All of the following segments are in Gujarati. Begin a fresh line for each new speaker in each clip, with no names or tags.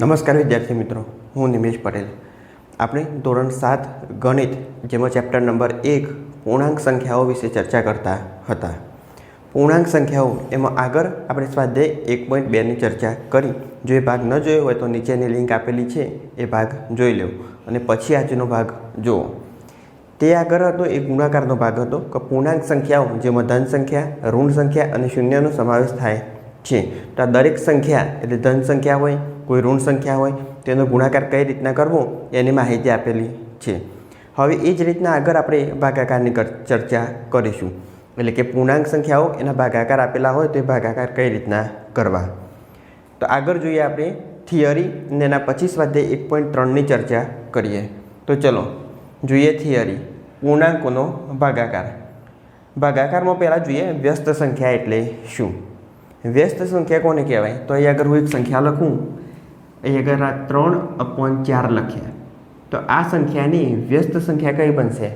નમસ્કાર વિદ્યાર્થી મિત્રો, હું નિમેશ પટેલ. આપણે ધોરણ સાત ગણિત, જેમાં ચેપ્ટર નંબર એક, પૂર્ણાંક સંખ્યાઓ વિશે ચર્ચા કરતા હતા. પૂર્ણાંક સંખ્યાઓ, એમાં આગળ આપણે સ્વાધ્યાય એક પોઈન્ટ બેની ચર્ચા કરી. જો એ ભાગ ન જોયો હોય તો નીચેની લિંક આપેલી છે, એ ભાગ જોઈ લેવો અને પછી આજનો ભાગ જુઓ. તે આગળ હતો, એ ગુણાકારનો ભાગ હતો કે પૂર્ણાંક સંખ્યાઓ, જેમાં ધન સંખ્યા, ઋણ સંખ્યા અને શૂન્યનો સમાવેશ થાય છે. તો આ દરેક સંખ્યા, એટલે ધન સંખ્યા હોય કોઈ ઋણ સંખ્યા હોય તેનો ગુણાકાર કઈ રીતના કરવો, એની માહિતી આપેલી છે. હવે એ જ રીતના આગળ આપણે ભાગાકારની ચર્ચા કરીશું. એટલે કે પૂર્ણાંક સંખ્યાઓ, એના ભાગાકાર આપેલા હોય, તો એ ભાગાકાર કઈ રીતના કરવા? તો આગળ જોઈએ આપણે થિયરી ને એના પછી સ્વાધ્યાય એક પોઈન્ટ ત્રણની ચર્ચા કરીએ. તો ચલો, જોઈએ થિયરી, પૂર્ણાંકોનો ભાગાકાર. ભાગાકારમાં પહેલાં જોઈએ વ્યસ્ત સંખ્યા એટલે શું? વ્યસ્ત સંખ્યા કોને કહેવાય? તો અહીં આગળ હું એક સંખ્યા લખું. અહીં આગળ ત્રણ અપોન ચાર લખ્યા તો આ સંખ્યાની વ્યસ્ત સંખ્યા કઈ બનશે?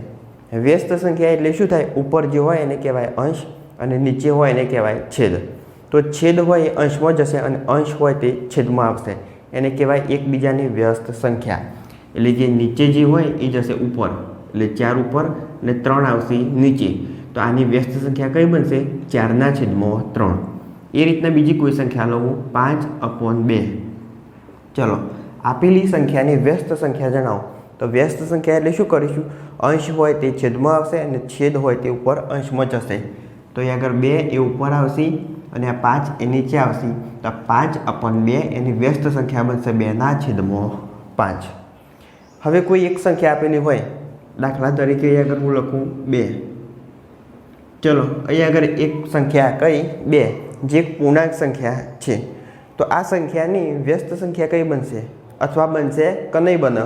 વ્યસ્ત સંખ્યા એટલે શું થાય? ઉપર જે હોય એને કહેવાય અંશ અને નીચે હોય એને કહેવાય છેદ. તો છેદ હોય એ અંશમાં જશે અને અંશ હોય તે છેદમાં આવશે. એને કહેવાય એકબીજાની વ્યસ્ત સંખ્યા. એટલે જે નીચે જે હોય એ જશે ઉપર. એટલે ચાર ઉપર અને ત્રણ આવશે નીચે. તો આની વ્યસ્ત સંખ્યા કઈ બનશે? ચારના છેદમાં ત્રણ. એ રીતના બીજી કોઈ સંખ્યા લઉં. પાંચ અપોન બે. ચલો, આપેલી સંખ્યાની વ્યસ્ત સંખ્યા જણાવો. તો વ્યસ્ત સંખ્યા એટલે શું કરીશું? અંશ હોય તે છેદમાં આવશે અને છેદ હોય તે ઉપર અંશમાં જશે. તો અહીં આગળ બે એ ઉપર આવશે અને આ પાંચ એ નીચે આવશે. તો આ પાંચ અપન બે એની વ્યસ્ત સંખ્યા બનશે બેના છેદમાં પાંચ. હવે કોઈ એક સંખ્યા આપેલી હોય, દાખલા તરીકે અહીં આગળ હું લખું બે. ચલો અહીં આગળ એક સંખ્યા કઈ? બે. જે પૂર્ણાંક સંખ્યા છે. તો આ સંખ્યાની વ્યસ્ત સંખ્યા કઈ બનશે? અથવા બનશે કે નહીં બને?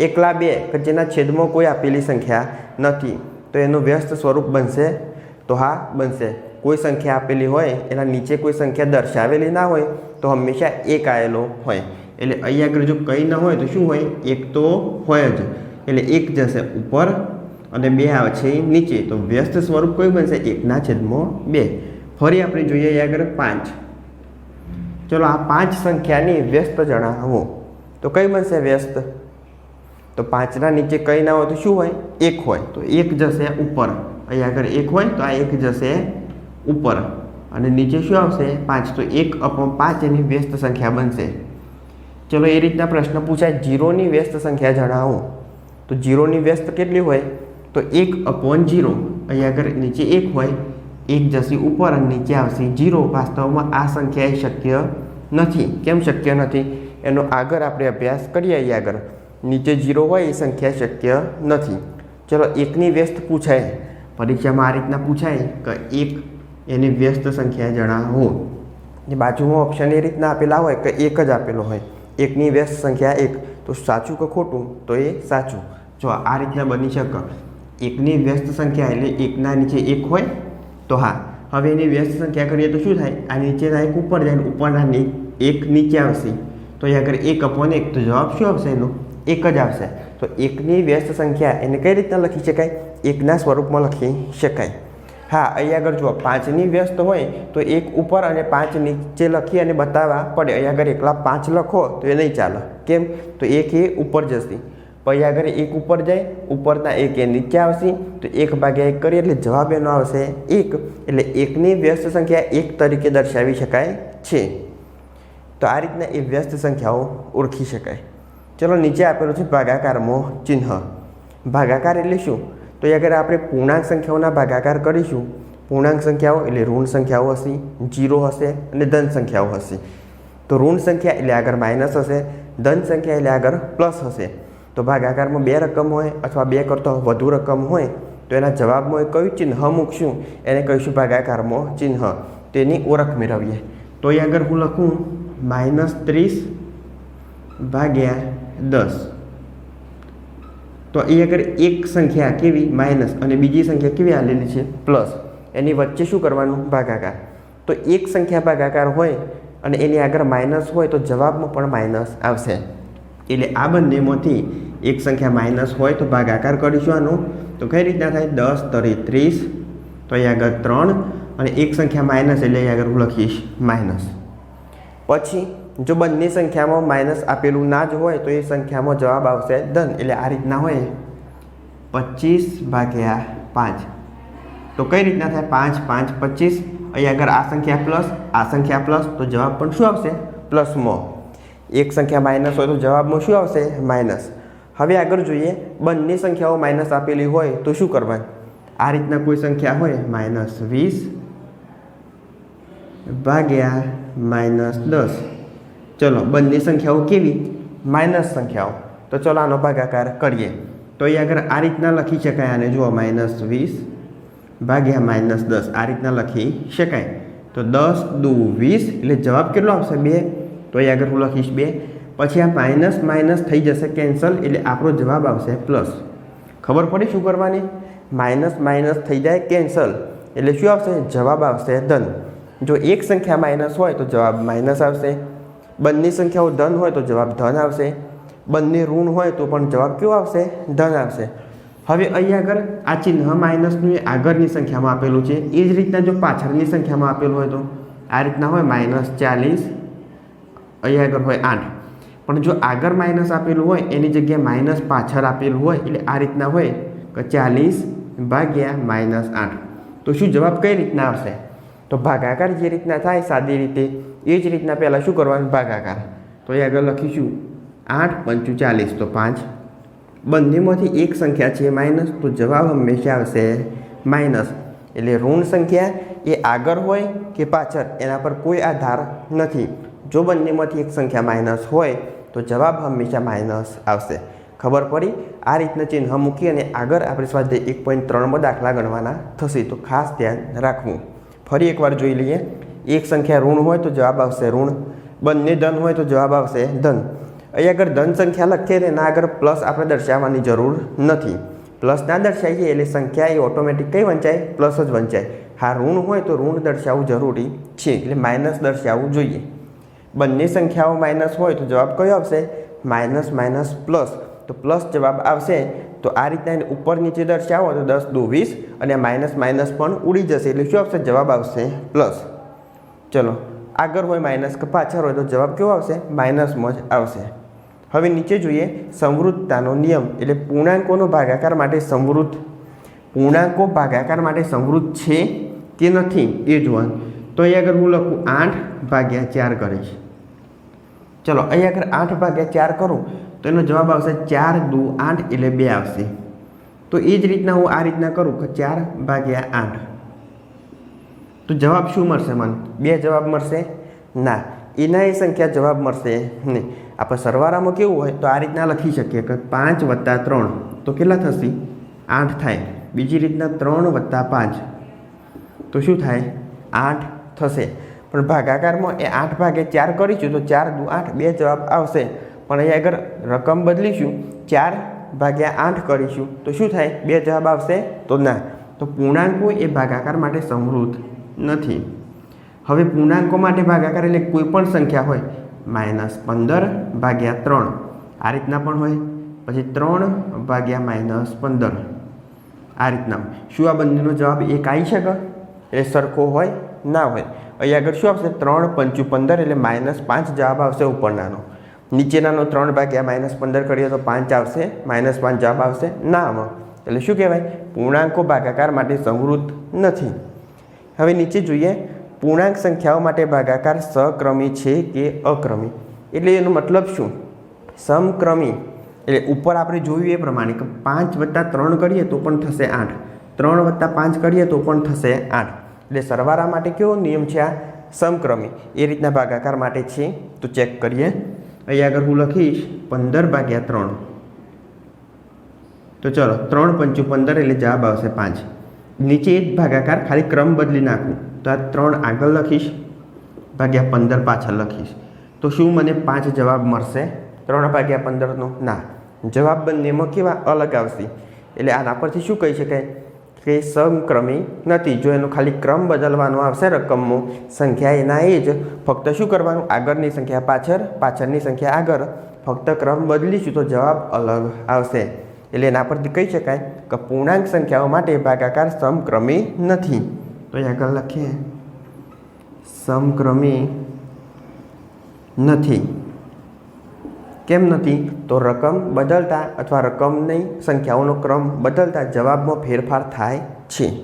એકલા બે, કે જેના છેદમાં કોઈ આપેલી સંખ્યા નથી, તો એનું વ્યસ્ત સ્વરૂપ બનશે? તો હા, બનશે. કોઈ સંખ્યા આપેલી હોય, એના નીચે કોઈ સંખ્યા દર્શાવેલી ના હોય, તો હંમેશા એક આવેલો હોય. એટલે અહીં આગળ જો કંઈ ન હોય, તો શું હોય? એક તો હોય જ. એટલે એક જશે ઉપર અને બે આવે છે નીચે. તો વ્યસ્ત સ્વરૂપ કોઈ બનશે? એકના છેદમાં બે. ફરી આપણે જોઈએ આગળ પાંચ. ચલો આ પાંચ સંખ્યાની વ્યસ્ત જણાવો. તો કઈ બનશે વ્યસ્ત? તો પાંચના નીચે કંઈ ના હોય તો શું હોય? એક હોય. તો એક જશે ઉપર. અહીંયા આગળ એક હોય તો આ એક જશે ઉપર. અને નીચે શું આવશે? પાંચ. તો એક અપન પાંચ એની વ્યસ્ત સંખ્યા બનશે. ચલો એ રીતના પ્રશ્ન પૂછાય. જીરોની વ્યસ્ત સંખ્યા જણાવો. તો જીરોની વ્યસ્ત કેટલી હોય? તો એક અપોન જીરો. અહીં આગળ નીચે એક હોય. એક જશે ઉપર અને નીચે આવશે. જીરો વાસ્તવમાં આ સંખ્યા એ શક્ય નથી. કેમ શક્ય નથી? એનો આગળ આપણે અભ્યાસ કરીએ આગળ. નીચે જીરો હોય એ સંખ્યા શક્ય નથી. ચલો, એકની વ્યસ્ત પૂછાય. પરીક્ષામાં આ રીતના પૂછાય કે એક એની વ્યસ્ત સંખ્યા જણાવો. જે બાજુમાં ઓપ્શન એ રીતના આપેલા હોય કે એક જ આપેલો હોય. એકની વ્યસ્ત સંખ્યા એક. તો સાચું કે ખોટું? તો એ સાચું. જો આ રીતના બની શકે. એકની વ્યસ્ત સંખ્યા એટલે એકના નીચે એક હોય તો હા, હવે એની વ્યસ્ત સંખ્યા કરીએ તો શું થાય? આ નીચેના એક ઉપર જાય ઉપરના એક નીચે આવશે. તો અહીં આગળ એક અપોન એક, તો જવાબ શું આવશે એનો? એક જ આવશે. તો એકની વ્યસ્ત સંખ્યા એને કઈ રીતના લખી શકાય? એકના સ્વરૂપમાં લખી શકાય. હા, અહીંયા આગળ જુઓ, પાંચની વ્યસ્ત હોય તો એક ઉપર અને પાંચ નીચે લખી અને બતાવવા પડે. અહીંયા આગળ એકલા પાંચ લખો તો એ નહીં ચાલે. કેમ? તો એક એ ઉપર જશે. પછી આગળ એક ઉપર જાય, ઉપરના એક એ નીચે આવશે, તો એક ભાગ્યા એક કરીએ એટલે જવાબ એનો આવશે એક. એટલે એકની વ્યસ્ત સંખ્યા એક તરીકે દર્શાવી શકાય છે. તો આ રીતના એ વ્યસ્ત સંખ્યાઓ ઓળખી શકાય. ચલો નીચે આપેલું છે ભાગાકારમાં ચિહ્ન. ભાગાકાર એટલે શું? તો એ અગર આપણે પૂર્ણાંક સંખ્યાઓના ભાગાકાર કરીશું. પૂર્ણાંક સંખ્યાઓ એટલે ઋણ સંખ્યાઓ હશે, જીરો હશે અને ધન સંખ્યાઓ હશે. તો ઋણ સંખ્યા એટલે આગળ માઇનસ હશે, ધન સંખ્યા એટલે આગળ પ્લસ હશે. તો ભાગાકારમાં બે રકમ હોય અથવા બે કરતાં વધુ રકમ હોય, તો એના જવાબમાં એ કયું ચિહ્ન મૂકશું? એને કહીશું ભાગાકારમાં ચિહ્ન. તેની ઓળખ મેળવીએ. તો અહીં આગળ હું લખું, માઇનસ ત્રીસ ભાગ્યા દસ. તો અહીં આગળ એક સંખ્યા કેવી? માઇનસ. અને બીજી સંખ્યા કેવી આલેલી છે? પ્લસ. એની વચ્ચે શું કરવાનું? ભાગાકાર. તો એક સંખ્યા ભાગાકાર હોય અને એની આગળ માઇનસ હોય તો જવાબમાં પણ માઇનસ આવશે. એટલે આ બંનેમાંથી એક સંખ્યા માઇનસ હોય તો ભાગાકાર કરીશું આનો. તો કઈ રીતના થાય? દસ, તરી, ત્રીસ, તો અહીં આગળ ત્રણ, અને એક સંખ્યા માઇનસ એટલે અહીં આગળ હું લખીશ માઇનસ. પછી, જો બંને સંખ્યામાં માઇનસ આપેલું ના જ હોય, તો એ સંખ્યામાં જવાબ આવશે ધન, એટલે આ રીતના હોય. પચીસ ભાગ્યા પાંચ. તો કઈ રીતના થાય? પાંચ પાંચ, પચીસ. અહીં આગળ આ સંખ્યા પ્લસ, આ સંખ્યા પ્લસ, તો જવાબ પણ શું આવશે? પ્લસમાં. એક સંખ્યા માઇનસ હોય તો જવાબમાં શું આવશે? માઇનસ. હવે આગળ જોઈએ, બંને સંખ્યાઓ માઇનસ આપેલી હોય તો શું કરવાનું? આ રીતના કોઈ સંખ્યા હોય માઇનસ વીસ ભાગ્યા માઇનસ દસ. ચલો, બંને સંખ્યાઓ કેવી? માઇનસ સંખ્યાઓ. તો ચલો આનો ભાગાકાર કરીએ. તો એ આગળ આ રીતના લખી શકાય આને જુઓ માઇનસ વીસ ભાગ્યા માઇનસ દસ. આ રીતના લખી શકાય. તો દસ દુ વીસ, એટલે જવાબ કેટલો આવશે? બે. તો એ આગળ હું લખીશ બે. પછી આ માઇનસ માઇનસ થઈ જશે કેન્સલ એટલે આપણો જવાબ આવશે પ્લસ ખબર પડી શું કરવાની? માઇનસ માઇનસ થઈ જાય કેન્સલ એટલે શું આવશે? જવાબ આવશે ધન. જો એક સંખ્યા માઇનસ હોય તો જવાબ માઇનસ આવશે. બંને સંખ્યાઓ ધન હોય તો જવાબ ધન આવશે. બંને ઋણ હોય તો પણ જવાબ કેવો આવશે? ધન આવશે. હવે અહીં આગળ આ ચિહ્ન માઇનસનું એ આગળની સંખ્યામાં આપેલું છે. એ જ રીતના જો પાછળની સંખ્યામાં આપેલું હોય તો આ રીતના હોય માઇનસ ચાલીસ. અહીં આગળ હોય આઠ. પણ જો આગળ માઇનસ આપેલું હોય, એની જગ્યાએ માઇનસ પાછળ આપેલું હોય, એટલે આ રીતના હોય કે ચાલીસ ભાગ્યા માઇનસ આઠ. તો શું જવાબ કઈ રીતના આવશે? તો ભાગાકાર જે રીતના થાય સાદી રીતે, એ જ રીતના પહેલાં શું કરવાનું? ભાગાકાર. તો એ આગળ લખીશું. આઠ પંચું ચાલીસ, તો પાંચ. બંનેમાંથી એક સંખ્યા છે માઇનસ તો જવાબ હંમેશા આવશે માઇનસ એટલે ઋણ સંખ્યા એ આગળ હોય કે પાછળ, એના પર કોઈ આધાર નથી. જો બંનેમાંથી એક સંખ્યા માઇનસ હોય તો જવાબ હંમેશા માઇનસ આવશે. ખબર પડી? આ રીતના ચિહ્ન મૂકી અને આગળ આપણે સ્વાધ્યાય એક પોઈન્ટ ત્રણમાં દાખલા ગણવાના થશે. તો ખાસ ધ્યાન રાખવું. ફરી એકવાર જોઈ લઈએ. એક સંખ્યા ઋણ હોય તો જવાબ આવશે ઋણ. બંને ધન હોય તો જવાબ આવશે ધન. અહીં આગળ ધન સંખ્યા લખીએ તેના આગળ પ્લસ આપણે દર્શાવવાની જરૂર નથી. પ્લસ ના દર્શાવીએ એટલે સંખ્યા એ ઓટોમેટિક કઈ વંચાય? પ્લસ જ વંચાય. હા, ઋણ હોય તો ઋણ દર્શાવવું જરૂરી છે. એટલે માઇનસ દર્શાવવું જોઈએ. બંને સંખ્યાઓ માઇનસ હોય તો જવાબ કયો આવશે? માઇનસ માઇનસ પ્લસ તો પ્લસ જવાબ આવશે તો આ રીતના એને ઉપર નીચે દર્શાવો તો દસ દો વીસ અને માઇનસ માઇનસ પણ ઉડી જશે. એટલે શું આવશે? જવાબ આવશે પ્લસ ચલો, આગળ હોય માઇનસ કે પાછળ હોય તો જવાબ કેવો આવશે? માઇનસમાં જ આવશે. હવે નીચે જોઈએ સમૃદ્ધતાનો નિયમ. એટલે પૂર્ણાંકોનો ભાગાકાર માટે સમૃદ્ધ પૂર્ણાંકો ભાગાકાર માટે સમૃદ્ધ છે કે નથી? એ જોવાનું. તો અહીં આગળ હું લખું આઠ ભાગ્યા ચાર કરીશ ચલો, અહીં આગળ આઠ ભાગ્યા ચાર કરું, તો એનો જવાબ આવશે ચાર દુ આઠ એટલે બે આવશે. તો એ જ રીતના હું આ રીતના કરું કે ચાર ભાગ્યા આઠ. તો જવાબ શું મળશે મને? બે જવાબ મળશે? ના એના એ સંખ્યા જવાબ મળશે નહીં. આપણે સરવાળામાં કેવું હોય તો આ રીતના લખી શકીએ કે પાંચ વત્તા ત્રણ. તો કેટલા થશે? આઠ થાય. બીજી રીતના ત્રણ વત્તા પાંચ. તો શું થાય? આઠ થશે. પણ ભાગાકારમાં એ આઠ ભાગે ચાર કરીશું તો ચાર દુ આઠ બે જવાબ આવશે. પણ અહીંયા આગળ રકમ બદલીશું, ચાર ભાગ્યા આઠ કરીશું, તો શું થાય? બે જવાબ આવશે તો ના. તો પૂર્ણાંકો એ ભાગાકાર માટે સમૃદ્ધ નથી. હવે પૂર્ણાંકો માટે ભાગાકાર એટલે કોઈ પણ સંખ્યા હોય, માઇનસ પંદર ભાગ્યા ત્રણ. આ રીતના પણ હોય. પછી ત્રણ ભાગ્યા માઇનસ પંદર. આ રીતના. શું આ બંનેનો જવાબ એક આવી શકે? એટલે સરખો હોય ના હોય. અહીં આગળ શું આવશે? ત્રણ પંચું પંદર એટલે માઇનસ પાંચ જવાબ આવશે ઉપરનાનો. નીચેનાનો ત્રણ ભાગ્યા માઇનસ પંદર કરીએ તો પાંચ આવશે. માઇનસ પાંચ જવાબ આવશે ના આમાં એટલે શું કહેવાય? પૂર્ણાંકો ભાગાકાર માટે સંવૃત નથી. હવે નીચે જોઈએ. પૂર્ણાંક સંખ્યાઓ માટે ભાગાકાર સક્રમી છે કે અક્રમી? એટલે એનો મતલબ શું? સમક્રમી. એટલે ઉપર આપણે જોયું એ પ્રમાણે કે પાંચ વત્તા ત્રણ કરીએ તો પણ થશે આઠ. ત્રણ વત્તા પાંચ કરીએ તો પણ થશે આઠ. એટલે સરવાળા માટે કેવો નિયમ છે આ? સમક્રમી. એ રીતના ભાગાકાર માટે છે. તો ચેક કરીએ. અહીં આગળ હું લખીશ પંદર ભાગ્યા ત્રણ. તો ચલો, ત્રણ પંચું પંદર એટલે જવાબ આવશે પાંચ. નીચે જ ભાગાકાર ખાલી ક્રમ બદલી નાખું. તો આ ત્રણ આગળ લખીશ. ભાગ્યા પંદર પાછળ લખીશ. તો શું મને પાંચ જવાબ મળશે? ત્રણ ભાગ્યા પંદરનો? ના. જવાબ બંનેમાં કેવા અલગ આવશે? એટલે આના પરથી શું કહી શકાય? કે સમક્રમી નથી. જો એનો ખાલી ક્રમ બદલવાનો આવશે રકમનો, સંખ્યા એના એ જ. ફક્ત શું કરવાનું? આગળની સંખ્યા પાછળ, પાછળની સંખ્યા આગળ. ફક્ત ક્રમ બદલીશું તો જવાબ અલગ આવશે. એટલે એના પરથી કહી શકાય કે પૂર્ણાંક સંખ્યાઓ માટે ભાગાકાર સમક્રમી નથી. તો આગળ લખીએ. સમક્રમી નથી. કેમ નથી તો રકમ બદલતા અથવા રકમની સંખ્યાઓનો ક્રમ બદલતા જવાબમાં ફેરફાર થાય છે.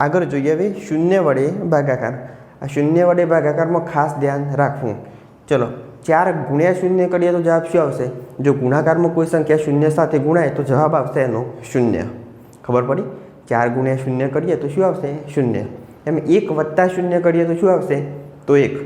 આગળ જોઈએ હવે શૂન્ય વડે ભાગાકાર. આ શૂન્ય વડે ભાગાકારમાં ખાસ ધ્યાન રાખવું. ચલો, ચાર ગુણ્યા શૂન્ય કરીએ તો જવાબ શું આવશે? જો ગુણાકારમાં કોઈ સંખ્યા શૂન્ય સાથે ગુણાય તો જવાબ આવશે એનો શૂન્ય. ખબર પડી? ચાર ગુણ્યા શૂન્ય કરીએ તો શું આવશે? શૂન્ય. એમ એક વત્તા શૂન્ય કરીએ તો શું આવશે? તો એક.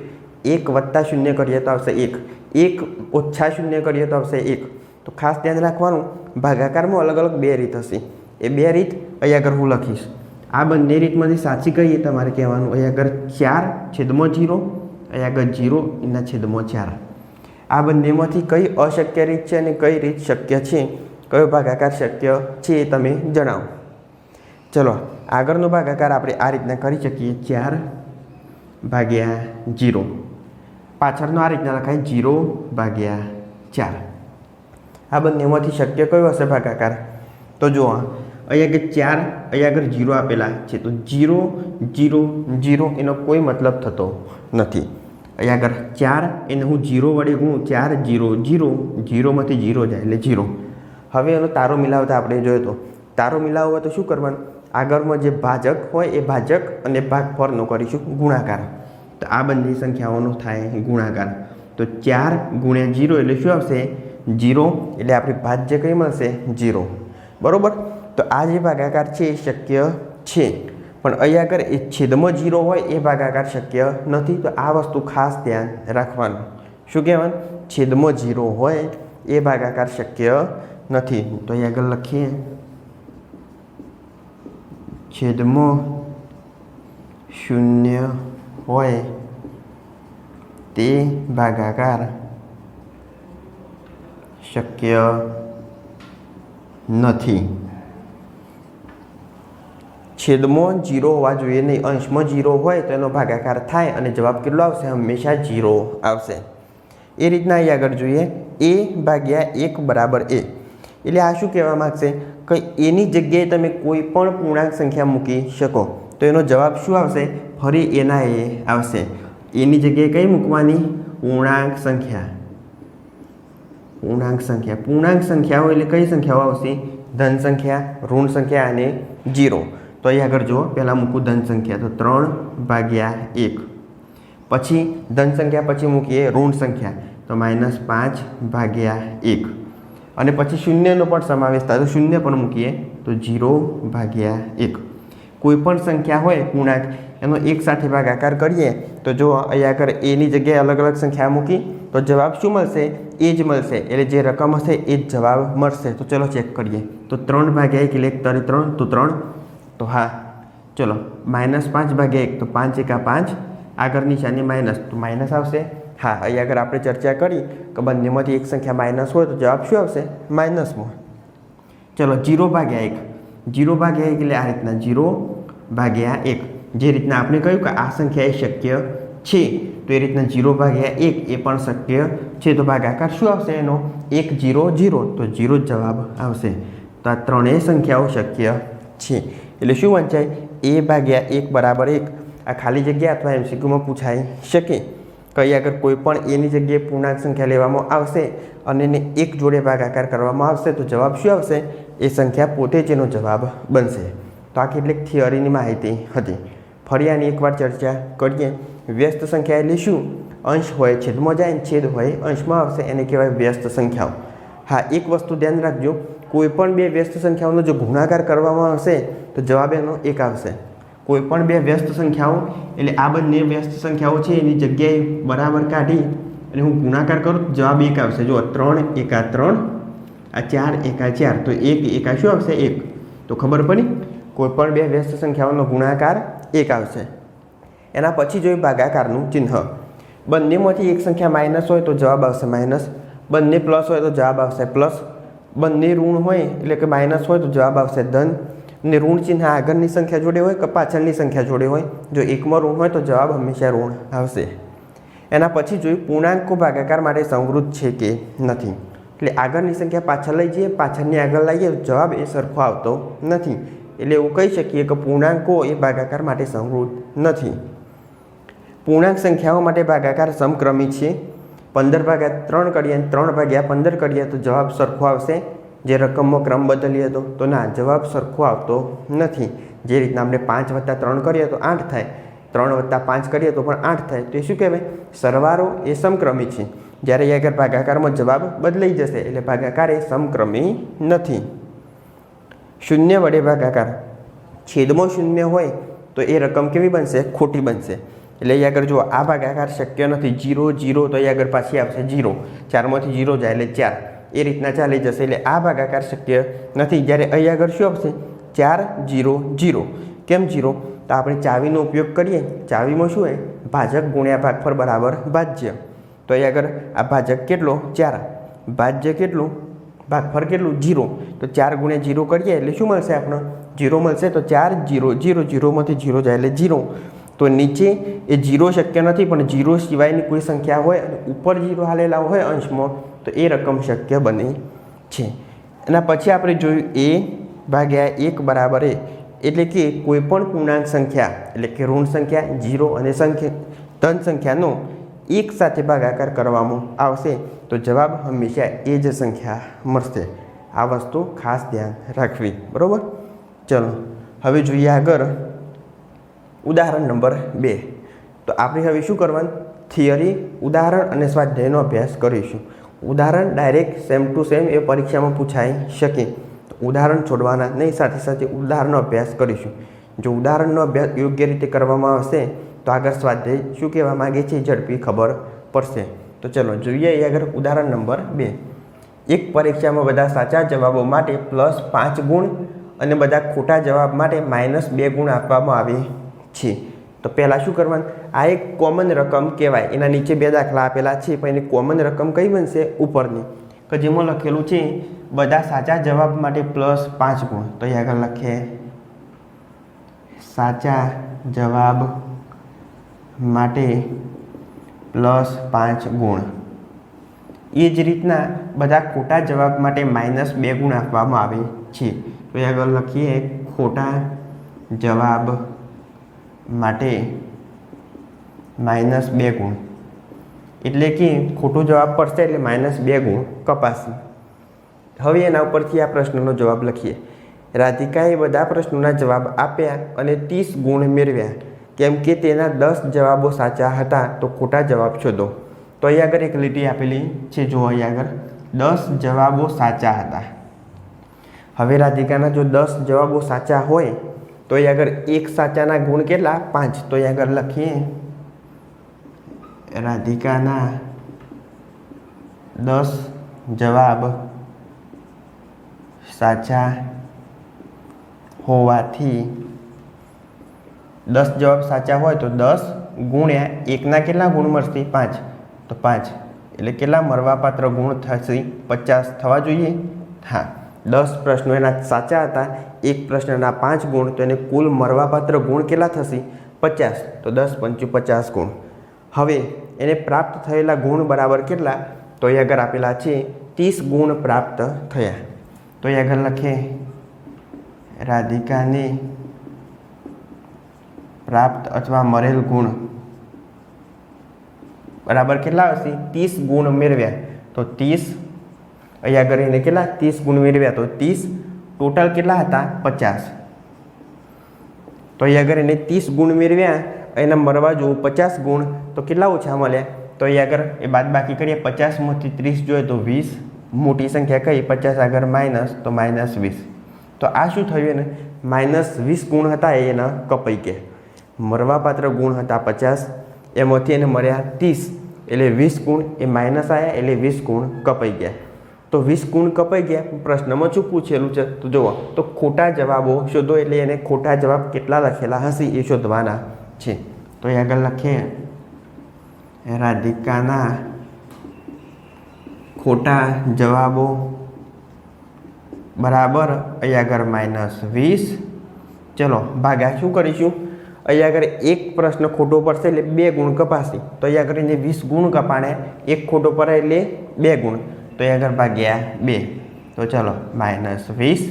એક વત્તા શૂન્ય કરીએ તો આવશે એક. એક ઓછા શૂન્ય કરીએ તો આવશે એક. તો ખાસ ધ્યાન રાખવાનું, ભાગાકારમાં અલગ અલગ બે રીત હશે. એ બે રીત અહીંયા આગળ હું લખીશ. આ બંને રીતમાંથી સાચી કહીએ, તમારે કહેવાનું અહીંયા આગળ ચાર છેદમાં જીરો, અહીંયા આગળ જીરો એના છેદમાં ચાર. આ બંનેમાંથી કઈ અશક્ય રીત છે અને કઈ રીત શક્ય છે? કયો ભાગાકાર શક્ય છે એ તમે જણાવો. ચલો, આગળનો ભાગાકાર આપણે આ રીતના કરી શકીએ. ચાર ભાગ્યા જીરો. પાછળનો આ રીતના લખાય જીરો ભાગ્યા ચાર. આ બંનેમાંથી શક્ય કયો હશે ભાગાકાર? તો જુઓ અહીંયા આગળ ચાર, અહીંયા આગળ જીરો આપેલા છે. તો જીરો જીરો જીરો એનો કોઈ મતલબ થતો નથી. અહીંયા આગળ ચાર, એને હું જીરો વડે હું ચાર, જીરો જીરો જીરોમાંથી જીરો જાય એટલે જીરો. હવે એનો તારો મિલાવતા આપણે જોયો તો. તારો મિલાવવા તો શું કરવાનું? આગળમાં જે ભાજક હોય એ ભાજક અને ભાગફળનો કરીશું ગુણાકાર. તો આ બંને સંખ્યાઓનો થાય ગુણાકાર. તો ચાર ગુણ્યા જીરો એટલે શું આવશે? જીરો એટલે આપણી ભાજ્ય કઈ મળશે? જીરો. બરાબર? તો આ જે ભાગાકાર છે એ શક્ય છે. પણ અહીંયા આગળ એ છેદમાં જીરો હોય એ ભાગાકાર શક્ય નથી. તો આ વસ્તુ ખાસ ધ્યાન રાખવાનું. શું કહેવાનું? છેદમાં જીરો હોય એ ભાગાકાર શક્ય નથી. તો અહીંયા આગળ લખીએ. છેદમાં શૂન્ય હોય તે ભાગાકાર શક્ય નથી. છેદમાં જીરો હોવા જોઈએ નહીં. અંશમાં જીરો હોય તો એનો ભાગાકાર થાય અને જવાબ કેટલો આવશે? હંમેશા જીરો આવશે. એ રીતના અહીં આગળ જોઈએ. એ ભાગ્યા એક બરાબર એ. એટલે આ શું કહેવા માગશે? કે એની જગ્યાએ તમે કોઈ પણ પૂર્ણાંક સંખ્યા મૂકી શકો. તો એનો જવાબ શું આવશે? ફરી એના એ આવશે. એની જગ્યાએ કઈ મૂકવાની? પૂર્ણાંક સંખ્યા. પૂર્ણાંક સંખ્યા. પૂર્ણાંક સંખ્યાઓ એટલે કઈ સંખ્યાઓ આવશે? ધન સંખ્યા, ઋણ સંખ્યા અને જીરો. તો અહીં આગળ જુઓ. પહેલાં મૂકું ધન સંખ્યા. તો ત્રણ ભાગ્યા એક. પછી ધન સંખ્યા પછી મૂકીએ ઋણ સંખ્યા. તો માઇનસ પાંચ ભાગ્યા એક. અને પછી શૂન્યનો પણ સમાવેશ થાય. તો શૂન્ય પણ મૂકીએ. તો જીરો ભાગ્યા એક. કોઈ પણ સંખ્યા હોય પૂર્ણાંક એનો એક સાથે ભાગાકાર કરીએ, તો જો અહીંયા આગળ એની જગ્યાએ અલગ અલગ સંખ્યા મૂકી, તો જવાબ શું મળશે? એ જ મળશે. એટલે જે રકમ હશે એ જ જવાબ મળશે. તો ચલો ચેક કરીએ. તો ત્રણ ભાગ્યા એક એટલે એક તરી ત્રણ, તો ત્રણ. તો હા, ચલો. માઇનસ પાંચ ભાગ્યા એક, તો પાંચ એકા પાંચ. આગળ નિશાની માઇનસ, તો માઇનસ આવશે. હા અહીં આગળ આપણે ચર્ચા કરી કે બંનેમાંથી એક સંખ્યા માઇનસ હોય તો જવાબ શું આવશે? માઇનસમાં ચલો, જીરો ભાગ્યા એક. જીરો ભાગ્યા એક એટલે આ રીતના જીરો ભાગ્યા એક. જે રીતના આપણે કહ્યું કે આ સંખ્યા એ શક્ય છે, તો એ રીતના જીરો ભાગ્યા એક એ પણ શક્ય છે. તો ભાગાકાર શું આવશે? એનો એક જીરો જીરો, તો જીરો જવાબ આવશે. તો આ ત્રણેય સંખ્યાઓ શક્ય છે. એટલે શું વંચાય? એ ભાગ્યા એક બરાબર એક. આ ખાલી જગ્યા અથવા એમસીક્યુમાં પૂછાઈ શકે. કઈ આગળ કોઈ પણ એની જગ્યાએ પૂર્ણાંક સંખ્યા લેવામાં આવશે અને એને એક જોડે ભાગાકાર કરવામાં આવશે, તો જવાબ શું આવશે? એ સંખ્યા પોતે જ એનો જવાબ બનશે. તો આ કેટલીક થિયરીની માહિતી હતી. ફરી આની એકવાર ચર્ચા કરીએ. વ્યસ્ત સંખ્યા એટલે શું અંશ હોય, છેદમાં જાય છેદ હોય અંશમાં આવશે. એને કહેવાય વ્યસ્ત સંખ્યાઓ. હા, એક વસ્તુ ધ્યાન રાખજો. કોઈ પણ બે વ્યસ્ત સંખ્યાઓનો જો ગુણાકાર કરવામાં આવશે, તો જવાબ એનો એક આવશે. કોઈ પણ બે વ્યસ્ત સંખ્યાઓ, એટલે આ બંને વ્યસ્ત સંખ્યાઓ છે, એની જગ્યાએ બરાબર કાઢી અને હું ગુણાકાર કરું, તો જવાબ એક આવશે. જો ત્રણ એકા ત્રણ, આ ચાર એકા ચાર. તો એક એકા શું આવશે? એક. તો ખબર પડી? કોઈપણ બે વ્યસ્ત સંખ્યાઓનો ગુણાકાર એક આવશે. એના પછી જોયું ભાગાકારનું ચિહ્ન. બંનેમાંથી એક સંખ્યા માઇનસ હોય તો જવાબ આવશે માઇનસ. બંને પ્લસ હોય તો જવાબ આવશે પ્લસ. બંને ઋણ હોય એટલે કે માઇનસ હોય તો જવાબ આવશે ધન. ને ઋણ ચિહ્ન આગળની સંખ્યા જોડે હોય કે પાછળની સંખ્યા જોડે હોય? જો એકમાં ઋણ હોય તો જવાબ હંમેશા ઋણ આવશે. એના પછી જોયું પૂર્ણાંકો ભાગાકાર માટે સંવૃત છે કે નથી. એટલે આગળની સંખ્યા પાછળ લઈ જઈએ, પાછળની આગળ લઈએ જવાબ એ સરખો આવતો નથી. એટલે એવું કહી શકીએ કે પૂર્ણાંકો એ ભાગાકાર માટે સમૃદ્ધ નથી. પૂર્ણાંક સંખ્યાઓ માટે ભાગાકાર સમક્રમી છે. પંદર ભાગ્યા ત્રણ કરીએ ત્રણ ભાગ્યા પંદર કરીએ તો જવાબ સરખો આવશે. જે રકમનો ક્રમ બદલીએ તો તો ના, જવાબ સરખો આવતો નથી. જે રીતના આપણે પાંચ વત્તા ત્રણ કરીએ તો આઠ થાય. ત્રણ વત્તા પાંચ કરીએ તો પણ આઠ થાય. તો એ શું કહેવાય? સરવારો એ સમક્રમી છે. જ્યારે એ આગળ ભાગાકારમાં જવાબ બદલાઈ જશે, એટલે ભાગાકાર એ સમક્રમી નથી. શૂન્ય વડે ભાગાકાર. છેદમાં શૂન્ય હોય તો એ રકમ કેવી બનશે? ખોટી બનશે. એટલે અહીં આગળ જુઓ, આ ભાગાકાર શક્ય નથી. જીરો જીરો તો અહીં આગળ પાછી આવશે જીરો. ચારમાંથી જીરો જાય એટલે ચાર. એ રીતના ચાલી જશે. એટલે આ ભાગાકાર શક્ય નથી. જ્યારે અહીં આગળ શું આવશે? ચાર, જીરો જીરો. કેમ જીરો? તો આપણે ચાવીનો ઉપયોગ કરીએ. ચાવીમાં શું હોય? ભાજક ગુણ્યા ભાગફળ બરાબર ભાજ્ય. તો અહીં આગળ આ ભાજક કેટલો? ચાર. ભાજ્ય કેટલું? ભાગફળ કેટલું? જીરો. તો ચાર ગુણ્યા જીરો કરીએ એટલે શું મળશે આપણે? જીરો મળશે તો ચાર જીરો. જીરો જીરોમાંથી જીરો જાય એટલે જીરો. તો નીચે એ જીરો શક્ય નથી પણ જીરો સિવાયની કોઈ સંખ્યા હોય અને ઉપર જીરો હાલેલા હોય અંશમાં, તો એ રકમ શક્ય બને છે. એના પછી આપણે જોયું એ ભાગ્યા એક બરાબર એટલે કે કોઈપણ પૂર્ણાંક સંખ્યા, એટલે કે ઋણ સંખ્યા, જીરો અને સંખ્યા, ધન સંખ્યાનો એક સાથે ભાગાકાર કરવામાં આવશે, તો જવાબ હંમેશા એ જ સંખ્યા મળશે. આ વસ્તુ ખાસ ધ્યાન રાખવી, બરાબર? ચલો, હવે જોઈએ આગળ ઉદાહરણ નંબર બે. તો આપણે હવે શું કરવાનું? થિયરી, ઉદાહરણ અને સ્વાધ્યાયનો અભ્યાસ કરીશું. ઉદાહરણ ડાયરેક્ટ સેમ ટુ સેમ એ પરીક્ષામાં પૂછાઈ શકે. ઉદાહરણ છોડવાના નહીં, સાથે સાથે ઉદાહરણનો અભ્યાસ કરીશું. જો ઉદાહરણનો અભ્યાસ યોગ્ય રીતે કરવામાં આવશે તો આગળ સ્વાધ્યાય શું કહેવા માગે છે ઝડપી ખબર પડશે. તો ચલો જોઈએ એ આગળ ઉદાહરણ નંબર બે. એક પરીક્ષામાં બધા સાચા જવાબો માટે પ્લસ પાંચ ગુણ અને બધા ખોટા જવાબ માટે માઇનસ બે ગુણ આપવામાં આવે છે. તો પહેલાં શું કરવાનું? આ એક કોમન રકમ કહેવાય. એના નીચે બે દાખલા આપેલા છે, પણ એની કોમન રકમ કઈ બનશે? ઉપરની. કે જેમાં લખેલું છે, બધા સાચા જવાબ માટે પ્લસ પાંચ ગુણ. તો એ આગળ લખે. સાચા જવાબ માટે પ્લસ પાંચ ગુણ. એ જ રીતના બધા ખોટા જવાબ માટે માઇનસ બે ગુણ આપવામાં આવે છે. તો એ આગળ લખીએ, ખોટા જવાબ માટે માઇનસ બે ગુણ. એટલે કે ખોટો જવાબ પડશે એટલે માઇનસ બે ગુણ કપાશે. હવે એના ઉપરથી આ પ્રશ્નનો જવાબ લખીએ. રાધિકાએ બધા પ્રશ્નોના જવાબ આપ્યા અને ત્રીસ ગુણ મેળવ્યા. કેમ કે તેના દસ જવાબો સાચા હતા, તો ખોટા જવાબ શોધો. તો અહીં આગળ એક લીટી આપેલી છે જો અહીં આગળ. દસ જવાબો સાચા હતા. હવે રાધિકાના જો દસ જવાબો સાચા હોય, તો અહીં આગળ એક સાચાના ગુણ કેટલા? પાંચ. તો અહીં આગળ લખીએ. રાધિકાના દસ જવાબ સાચા હોવાથી દસ જવાબ સાચા હોય તો દસ ગુણ્યા એકના કેટલા ગુણ મળશે? પાંચ. તો પાંચ. એટલે કેટલા મળવાપાત્ર ગુણ થશે? પચાસ થવા જોઈએ? હા. દસ પ્રશ્નો એના સાચા હતા. એક પ્રશ્નના પાંચ ગુણ, તો એને કુલ મળવાપાત્ર ગુણ કેટલા થશે? પચાસ. તો દસ પંચું પચાસ ગુણ. હવે એને પ્રાપ્ત થયેલા ગુણ બરાબર કેટલા? તો એ આગળ આપેલા છે, ત્રીસ ગુણ પ્રાપ્ત થયા. તો એ આગળ લખે, રાધિકાને પ્રાપ્ત અથવા મરેલ ગુણ. બરાબર કેટલા હશે? ત્રીસ ગુણ મેળવ્યા. તો ત્રીસ, અહીંયા એને કેટલા? ત્રીસ ગુણ મેળવ્યા. તો ત્રીસ, ટોટલ કેટલા હતા? પચાસ. તો અહીંયા એને ત્રીસ ગુણ મેળવ્યા, એના મરવા જોવું પચાસ ગુણ, તો કેટલા ઓછા મળ્યા? તો અહીંયા આગળ એ બાદ બાકી કરીએ. પચાસમાંથી ત્રીસ જોઈએ તો વીસ. મોટી સંખ્યા કઈ? પચાસ આગળ માઇનસ, તો માઇનસ વીસ. તો આ શું થયું એને? માઇનસ વીસ ગુણ હતા એના કપાઈ ગયા મળવાપાત્ર ગુણ હતા પચાસ, એમાંથી એને મળ્યા ત્રીસ, એટલે વીસ ગુણ એ માઇનસ આવ્યા એટલે વીસ ગુણ કપાઈ ગયા. તો વીસ ગુણ કપાઈ ગયા પ્રશ્નમાં શું પૂછેલું છે. તો જુઓ, તો ખોટા જવાબો શોધો એટલે એને ખોટા જવાબ કેટલા લખેલા હશે એ શોધવાના છે. તો એ આગળ લખીએ રાધિકાના ખોટા જવાબો બરાબર અહીં આગળ માઇનસ વીસ. ચલો, ભાગ્યા શું કરીશું? અહીં આગળ એક પ્રશ્ન ખોટો પડશે એટલે બે ગુણ કપાશે. તો અહીં આગળ એને વીસ ગુણ કપાણે, એક ખોટો પડે એટલે બે ગુણ. તો અહીંયા આગળ ભાગ્યા બે. તો ચાલો માઇનસ વીસ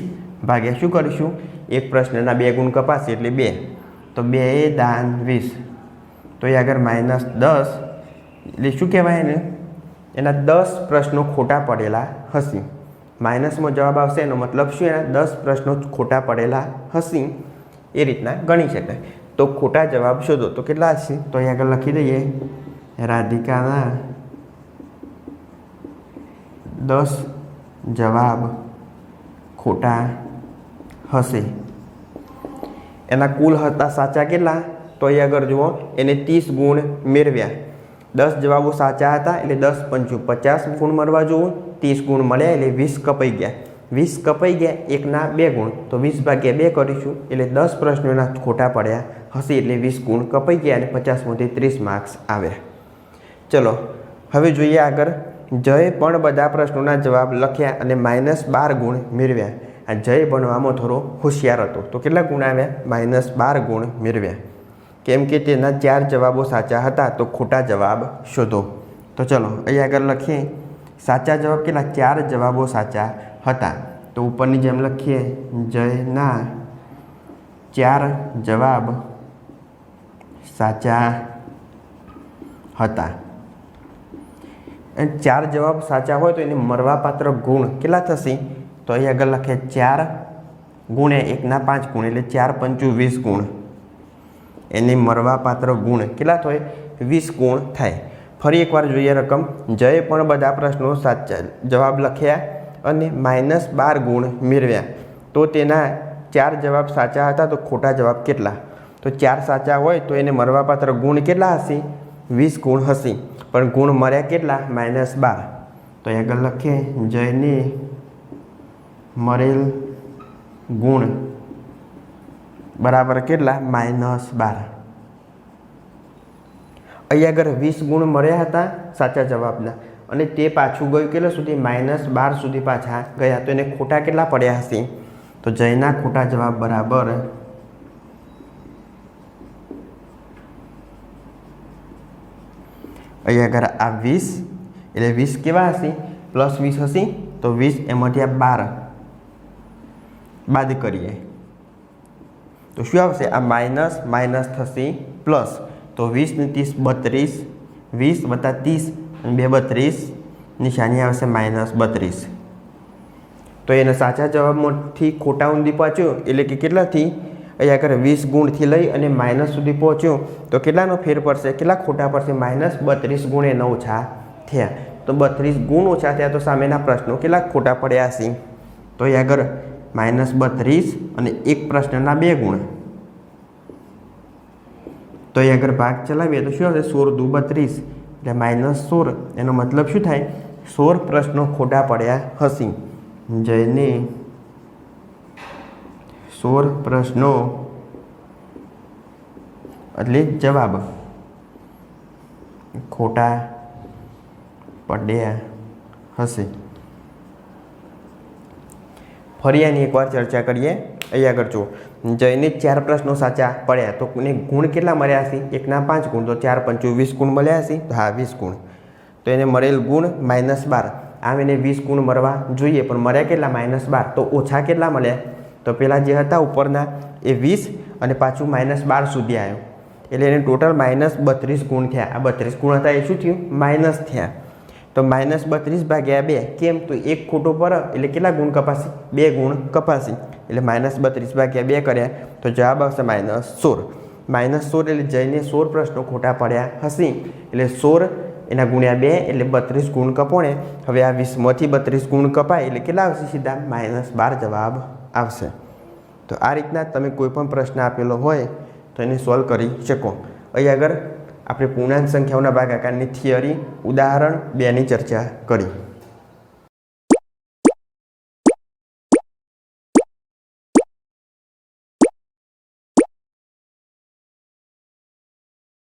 ભાગ્યા શું કરીશું? એક પ્રશ્નના બે ગુણ કપાશે એટલે બે. તો બે દાન વીસ. તો અહીંયા આગળ માઇનસ દસ. એટલે શું કહેવાય એને? એના દસ પ્રશ્નો ખોટા પડેલા હશે. માઇનસમાં જવાબ આવશે, એનો મતલબ શું? એના દસ પ્રશ્નો ખોટા પડેલા હશે. એ રીતના ગણી શકાય. તો ખોટા જવાબ શોધો. તો કેટલા હશે? તો અહીં આગળ લખી દઈએ. રાધિકાના દસ જવાબ ખોટા હશે. એના કુલ હતા સાચા કેટલા? તો અહીં આગળ જુઓ, એને ત્રીસ ગુણ મેળવ્યા. દસ જવાબો સાચા હતા, એટલે દસ પંચું પચાસ ગુણ મળવા જુઓ. ત્રીસ ગુણ મળ્યા, એટલે વીસ કપાઈ ગયા. વીસ કપાઈ ગયા, એકના બે ગુણ. તો વીસ ભાગ્યા બે કરીશું, એટલે દસ પ્રશ્નોના ખોટા પડ્યા. હશે એટલે વીસ ગુણ કપાઈ ગયા અને પચાસમાંથી ત્રીસ માર્ક્સ આવ્યા. ચલો, હવે જોઈએ આગળ. જય પણ બધા પ્રશ્નોના જવાબ લખ્યા અને માઇનસ બાર ગુણ મેળવ્યા. આ જય ભણવામાં થોડો હોશિયાર હતો. તો કેટલા ગુણ આવ્યા? માઇનસ બાર ગુણ મેળવ્યા. કેમ કે તેના ચાર જવાબો સાચા હતા, તો ખોટા જવાબ શોધો. તો ચલો, અહીં આગળ લખીએ. સાચા જવાબ કેટલા? ચાર જવાબો સાચા. હતા. તો ઉપરની જેમ લખીએ જયના ચાર જવાબ સાચા હતા. અને ચાર જવાબ સાચા હોય તો એને મરવાપાત્ર ગુણ કેટલા થશે? તો અહીં આગળ લખે ચાર ગુણ્યા એકના પાંચ ગુણ, એટલે ચાર પંચું વીસ ગુણ. એની મરવાપાત્ર ગુણ કેટલા થાય? વીસ ગુણ થાય. ફરી એકવાર જોઈએ રકમ. જય પણ બધા પ્રશ્નો સાચા જવાબ લખ્યા. અને માઇનસ બાર ગુણ મેળવ્યા. તો તેના ચાર જવાબ સાચા હતા તો ખોટા જવાબ કેટલા? તો ચાર સાચા હોય તો એને મળવાપાત્ર ગુણ કેટલા હશે? વીસ ગુણ હશે. પણ ગુણ મળ્યા કેટલા? માઇનસ બાર. તો આગળ લખીએ. જયને મળેલ ગુણ બરાબર કેટલા? માઇનસ બાર. અહીંયા આગળ વીસ ગુણ મળ્યા હતા સાચા જવાબના. અને તે પાછું ગયું કેટલા સુધી? માઇનસ બાર સુધી પાછા ગયા. તો એને ખોટા કેટલા પડ્યા હશે? તો જયના ખોટા જવાબ બરાબર અહીંયા આગળ આ વીસ, એટલે વીસ કેવા હશે? પ્લસ વીસ હશે, તો વીસ એમાંથી આ બાર બાદ કરીએ. તો શું આવશે? આ માઇનસ માઇનસ થશે પ્લસ. તો વીસ ને ત્રીસ, બત્રીસ. વીસ વત્તા ત્રીસ અને બે બત્રીસ, નિશાની આવશે માઇનસ બત્રીસ. તો એના સાચા જવાબમાંથી ખોટા ઊંધી પહોંચ્યો, એટલે કે કેટલાથી? અહીંયા આગળ વીસ ગુણથી લઈ અને માઇનસ સુધી પહોંચ્યો. તો કેટલાનો ફેર પડશે? કેટલા ખોટા પડશે? માઇનસ બત્રીસ ગુણ એના ઓછા થયા. તો બત્રીસ ગુણ ઓછા થયા તો સામેના પ્રશ્નો કેટલા ખોટા પડ્યા હશે? તો અહીંયા આગળ માઇનસ બત્રીસ અને એક પ્રશ્નના બે ગુણ. તો અહીંયા આગળ ભાગ ચલાવીએ તો શું આવશે? સોળ દુ બત્રીસ. એટલે માઇનસ સોળ. એનો મતલબ શું થાય? સોળ પ્રશ્નો ખોટા પડ્યા હશે. જયને સોળ પ્રશ્નો એટલે જવાબ. ખોટા પડ્યા હશે. ફરી આની એકવાર ચર્ચા કરીએ. અહીં આગળ જુઓ. જઈને ચાર પ્રશ્નો સાચા પડ્યા. તો એને ગુણ કેટલા મળ્યા છે એકના પાંચ ગુણ. તો ચાર પંચું વીસ ગુણ મળ્યા હશે? તો હા, વીસ ગુણ. તો એને મળેલ ગુણ માઇનસ બાર. આમ એને વીસ ગુણ મળવા જોઈએ. પણ મળ્યા કેટલા? માઇનસ બાર. તો ઓછા કેટલા મળ્યા? તો પહેલાં જે હતા ઉપરના, એ વીસ અને પાછું માઇનસ બાર સુધી આવ્યો એટલે એને ટોટલ માઇનસ બત્રીસ ગુણ થયા. આ બત્રીસ ગુણ હતા, એ શું થયું? માઇનસ થયા. તો માઇનસ બત્રીસ ભાગ્યા બે. કેમ? તો એક ખોટો પર, એટલે કેટલા ગુણ કપાશે? બે ગુણ કપાશે. એટલે માઇનસ બત્રીસ ભાગ્યા બે કર્યા, તો જવાબ આવશે માઇનસ સોળ. માઇનસ સોળ એટલે જઈને સોળ પ્રશ્નો ખોટા પડ્યા હશે. એટલે સોળ એના ગુણ્યા બે એટલે બત્રીસ ગુણ કપોણે. હવે આ વીસમાંથી બત્રીસ ગુણ કપાય એટલે કેટલા આવશે સીધા? માઇનસ બાર જવાબ આવશે. તો આ રીતના તમે કોઈ પણ પ્રશ્ન આપેલો હોય તો એને સોલ્વ કરી શકો. અહીં આગળ આપણે પૂર્ણાંક સંખ્યાઓના ભાગાકારની થિયરી, ઉદાહરણ, બેની ચર્ચા કરી.